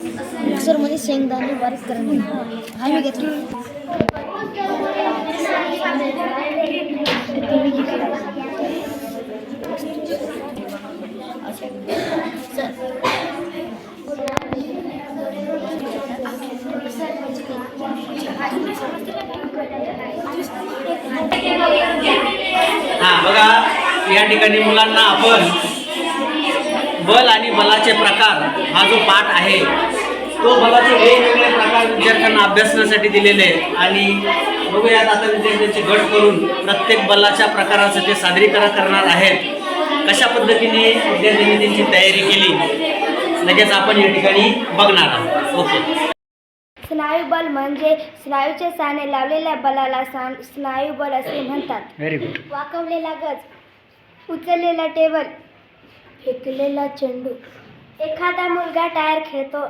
मिक्सरमध्ये शेंगदाणे बारीक करणे हा। मी घेतली हा बघा या ठिकाणी मुलांना आपण बल आणि बलाचे प्रकार हा जो पाठ आहे तो बलाचे वेगवेगळे प्रकार विद्यार्थ्यांना अभ्यासण्यासाठी दिलेले आहे आणि बघूयात आता विद्यार्थ्यांचे गट करून प्रत्येक बलाच्या प्रकाराचं ते सादरीकरण करणार आहेत. कशा पद्धतीने विद्यार्थ्यांनी त्यांची तयारी केली लगेच आपण या ठिकाणी बघणार आहोत. ओके. स्नायुबल म्हणजे स्नायूचे साने लावलेल्या बलाला सा स्नायुबल असे म्हणतात. व्हेरी गुड वाकवलेला गज उचललेला टेबल फेकलेला चेंडू. एखादा मुलगा टायर खेळतो.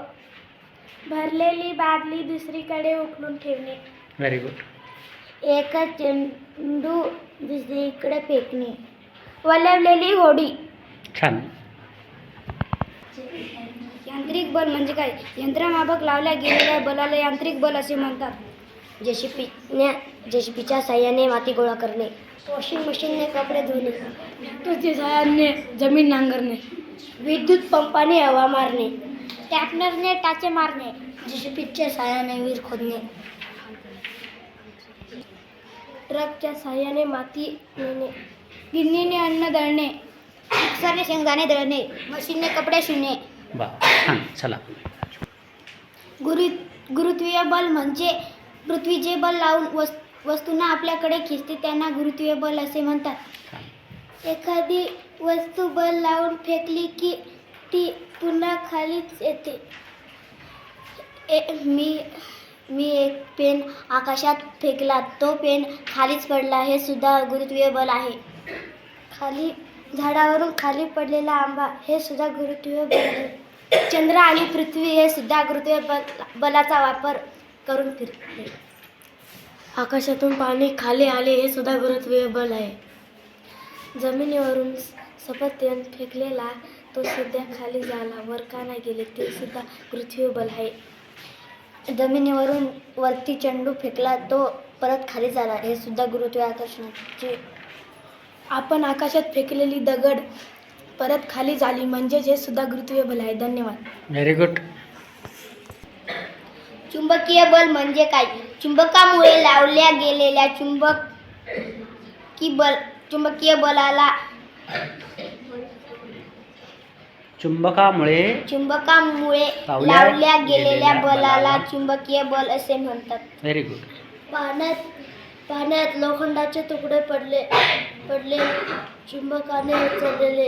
भरलेली बादली दुसरीकडे उकलून ठेवणे. व्हेरी गुड एक चेंडू दुसरीकडे फेकणे. वलवलेली होडी. छान. यांत्रिक बल म्हणजे काय? यंत्रमाभक लावल्या गेलेल्या बलाला यांत्रिक बल असे म्हणतात. जेसीपीने जेसीपीच्या साह्याने माती गोळा करणे. वॉशिंग मशीनने कपडे धुणे. ट्रॅक्टरच्या साह्याने जमीन नांगरणे. विद्युत पंपाने हवा मारणे. टॅपनरने टाचे मारणे. जेसीपीच्या साह्याने विहीर खोदणे. ट्रकच्या साह्याने माती नेणे. गिरणीने अन्न दळणे. मिक्सरने शेंगदाणे दळणे. मशीनने कपडे शिवणे. बा चला. गुरु गुरुत्वीय बल म्हणजे पृथ्वीचे बल लावून वस् वस्तूंना आपल्याकडे खेचते त्यांना गुरुत्वीय बल असे म्हणतात. एखादी वस्तू बल लावून फेकली की ती पुन्हा खालीच येते. ए मी मी एक पेन आकाशात फेकला तो पेन खालीच पडला हे सुद्धा गुरुत्वीय बल आहे. खाली झाडावरून खाली पडलेला आंबा हे सुद्धा गुरुत्वीय बल आहे. चंद्र आणि पृथ्वी हे सुद्धा गुरुत्वीय बल बलाचा वापर करून फिरते. आकाशातून पाणी खाली आले हे सुद्धा गुरुत्वेबल आहे. जमिनीवरून सपत्यान फेकलेला तो सध्या खाली झाला. वर का नाही गेले ते सुद्धा पृथ्वीबल आहे. जमिनीवरून वरती चेंडू फेकला तो परत खाली झाला. हे सुद्धा गुरुत्व आकर्षणाचे आपण आकाशात फेकलेली दगड परत खाली झाली म्हणजेच हे सुद्धा गुरुत्वेबल आहे. धन्यवाद. व्हेरी गुड चुंबकीय बल म्हणजे काय? चुंबकामुळे लावल्या गेलेल्या चुंबक की बल चुंबकीय बलाला चुंबकामुळे चुंबकामुळे लावल्या लावल्या गेलेल्या गेलेल्या बलाला बलाला चुंबकीय बल असे म्हणतात. व्हेरी गुड पाण्यात पाण्यात लोखंडाचे तुकडे पडले पडले चुंबकाने उचललेले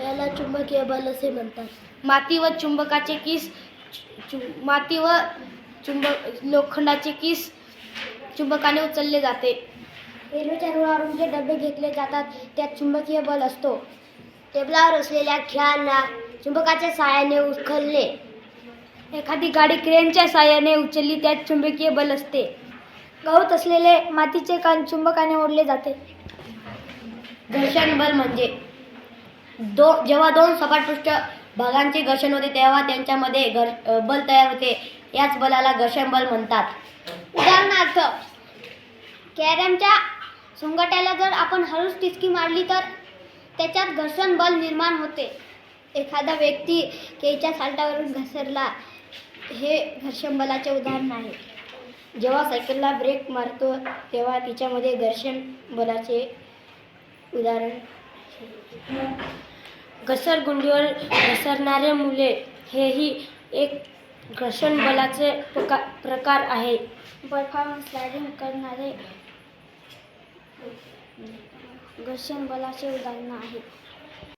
याला चुंबकीय बल असे म्हणतात. माती व चुंबकाचे किस चु- माती व चुंबक लोखंडाचे किस चुंबकाने उचलले जाते. रेल्वेच्या रुळावरून जे डबे घेतले जातात त्यात चुंबकीय बल असतो. टेबलावर असलेल्या खेळांना चुंबकाच्या साहाय्याने उचलले एखादी गाडी क्रेनच्या साहाय्याने उचलली त्यात चुंबकीय बल असते. गवत असलेले मातीचे कण चुंबकाने ओढले जाते. घर्षण बल म्हणजे दो जेव्हा दोन सपाट पृष्ठ भागांचे घर्षण होते तेव्हा त्यांच्यामध्ये घर बल तयार होते. याच बलाला घर्षण बल म्हणतात. उदाहरणार्थ कॅरमच्या सोंगट्याला जर आपण हळूच टिचकी मारली तर त्याच्यात घर्षण बल निर्माण होते. एखादा व्यक्ती केच्या साल्टावरून घसरला हे घर्षण बलाचे उदाहरण आहे. जेव्हा सायकलला ब्रेक मारतो तेव्हा तिच्यामध्ये घर्षण बलाचे उदाहरण घसरगुंडीवर घसरणारे मुले हेही एक घर्षण बलाचे प्रका प्रकार आहे. बर्फावर स्लायडिंग करणारे घर्षण बलाचे उदाहरण आहे